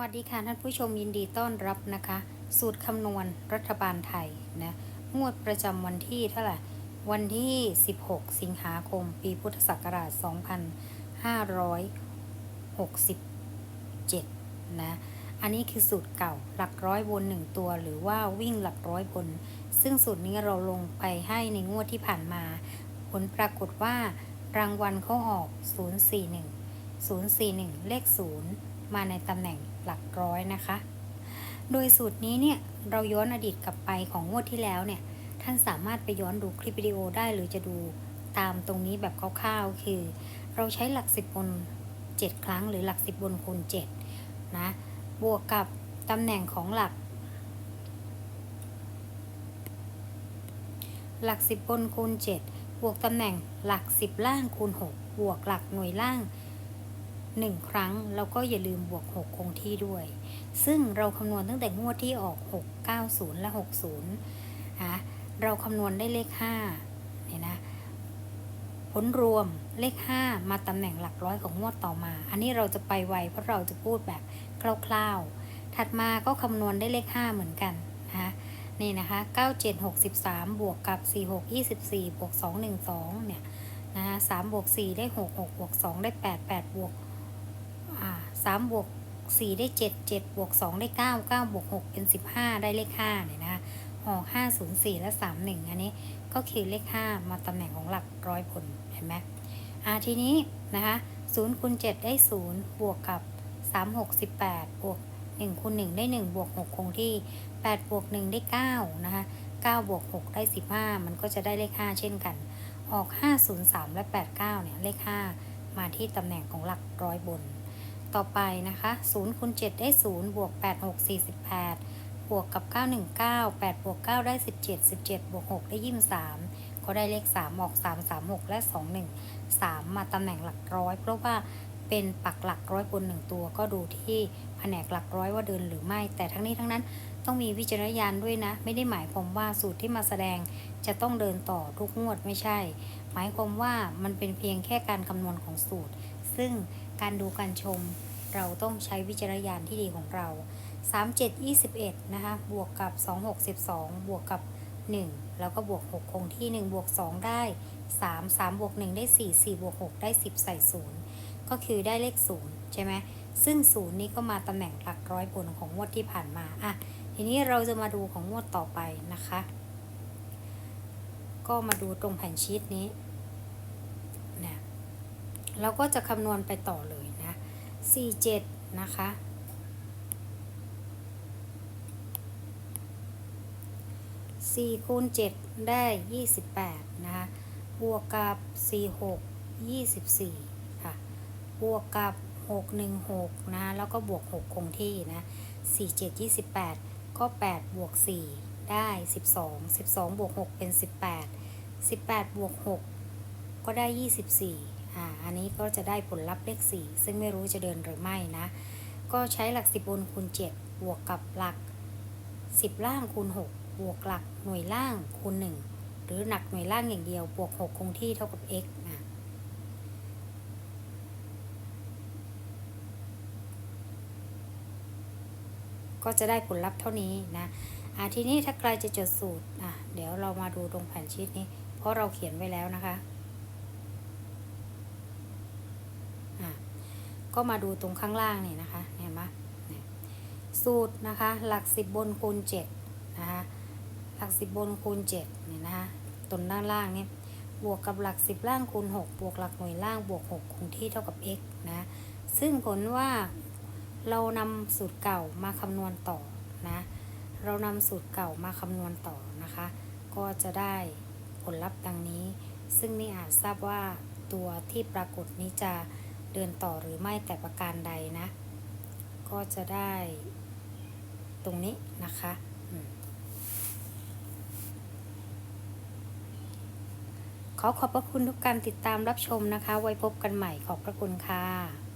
วัสดีค่ะท่านผู้ชมยินดีต้อนรับนะคะ สูตรคำนวณรัฐบาลไทยนะงวดประจำวันที่เท่าไหร่วันที่ 16 สิงหาคม ปีพุทธศักราช 2567 นะ อันนี้คือสูตรเก่าหลักร้อยบน 1 ตัวหรือว่าวิ่งหลักร้อยบน ซึ่งสูตรนี้เราลงไปให้ในงวดที่ผ่านมา ผลปรากฏว่ารางวัลเขาออก 041 041 เลข 0 มาในตำแหน่งหลักร้อยนะคะ โดยสูตรนี้เนี่ยเราย้อนอดีตกลับไปของงวดที่แล้วเนี่ยท่านสามารถไปย้อนดูคลิปวิดีโอได้หรือจะดูตามตรงนี้แบบคร่าวๆ คือ เราใช้หลักสิบบน 7 ครั้งหรือหลักสิบบนคูณ7นะบวกกับตำแหน่งของหลัก หลักสิบบนคูณ7บวกตำแหน่งหลักสิบล่างคูณ6บวกหลักหน่วยล่าง 1 ครั้ง แล้วก็อย่าลืมบวก 6 คงที่ด้วย ซึ่งเราคำนวณตั้งแต่งวดที่ออก 6 90 และ 60นะเราคำนวณได้เลข5เนี่ยนะผลรวมเลข 5 มาตำแหน่งหลักร้อยของงวดต่อมา อันนี้เราจะไปไวเพราะเราจะพูดแบบคร่าวๆ ถัดมาก็คำนวณได้เลข 5 เหมือนกันนะคะนี่นะคะ 97 63 บวกกับ 46 24 บวก 2 12 เนี่ยนะคะ3บวก 4 ได้ 6 6บวก 2 ได้ 8 8 บวก สามบวกสี่ได้เจ็ดเจ็ดบวกสองได้เก้าเก้าบวกหกเป็นสิบห้าได้เลขห้าเนี่ยนะคะหอกห้าศูนย์สี่และสามหนึ่งอันนี้ก็คือเลขห้ามาตำแหน่งของหลักร้อยผลเห็นไหมอ่าทีนี้นะคะศูนย์คูณเจ็ดได้ศูนย์บวกกับสามหกสิบแปดบวกหนึ่งคูณหนึ่งได้หนึ่งบวกหกคงที่แปดบวกหนึ่งได้เก้านะคะเก้าบวกหกได้สิบห้ามันก็จะได้เลขห้าเช่นกัน ออกห้าศูนย์สามและแปดเก้าเนี่ยเลขห้ามาที่ตำแหน่งของหลักร้อยบน ต่อไปนะคะ0คูณ7ได้ 0 บวก 8 6 48 บวกกับ 919 8 บวก 9 ได้ 17 17 บวก 6 ได้ 23 ก็ได้เลข 3 ออก 3 3 6 และ 21 3 มาตำแหน่งหลักร้อย เพราะว่าเป็นปักหลักร้อยบนหนึ่งตัวก็ดูที่แผนกหลักร้อยว่าเดินหรือไม่ แต่ทั้งนี้ทั้งนั้นต้องมีวิจารณญาณด้วยนะ ไม่ได้หมายความว่าสูตรที่มาแสดงจะต้องเดินต่อทุกงวดไม่ใช่ หมายความว่ามันเป็นเพียงแค่การคำนวณของสูตร ซึ่ง การดูการชม เราต้องใช้วิจารณญาณที่ดีของเรา 37 21 นะคะ บวกกับ 26 12 บวกกับ 1 แล้วก็บวก 6 คงที่ 1 บวก 2 ได้ 3 3 บวก 1 ได้ 4 4 บวก 6 ได้ 10 ใส่ 0 ก็คือได้เลข 0 ใช่ไหม ซึ่ง 0 นี้ก็มาตำแหน่งหลักร้อยบนของงวดที่ผ่านมา อะ ทีนี้เราจะมาดูของงวดต่อไปนะคะ ก็มาดูตรงแผ่นชีตนี้ เราก็จะคำนวณไปต่อเลยนะ 47 นะคะ 4 คูณ 7 ได้ 28 นะคะ บวกกับ 46 24 ค่ะ บวกกับ 616 นะ แล้วก็บวก 6 คงที่นะ 47 28 ก็ 8 บวก 4 ได้ 12 12 บวก 6 เป็น 18 18 บวก 6 ก็ได้ 24 อ่าอันนี้ก็จะได้ผลลัพธ์เลข 4 ซึ่งไม่รู้จะเดินหรือไม่นะ ก็ใช้หลัก 10บนคูณ 7 บวกกับหลัก 10 ล่างคูณ 6 บวกหลักหน่วยล่างคูณ 1 หรือหนักหน่วยล่างอย่างเดียว บวก 6 คงที่เท่ากับ x นะก็จะได้ผลลัพธ์เท่านี้นะอ่าทีนี้ถ้าใครจะจดสูตรอะเดี๋ยวเรามาดูตรงแผ่นชีตนี้ เพราะเราเขียนไว้แล้วนะคะ อะ ก็มาดูตรงข้างล่างนี่นะคะ เห็นไหมสูตรนะคะ หลักสิบบนคูณเจ็ดนะคะ หลักสิบบนคูณเจ็ดเนี่ยนะคะตรงด้านล่างเนี่ยบวกกับหลักสิบล่างคูณหกบวกหลักหน่วยล่างบวกหกคงที่เท่ากับ x นะ ซึ่งผลว่าเรานำสูตรเก่ามาคำนวณต่อนะ เรานำสูตรเก่ามาคำนวณต่อนะคะ ก็จะได้ผลลัพธ์ดังนี้ ซึ่งนี่อาจทราบว่าตัวที่ปรากฏนี้จะ เดินต่อหรือไม่แต่ประการใดนะ ก็จะได้ตรงนี้นะคะขอขอบพระคุณทุกการติดตามรับชมนะคะ ไว้พบกันใหม่ขอบพระคุณค่ะ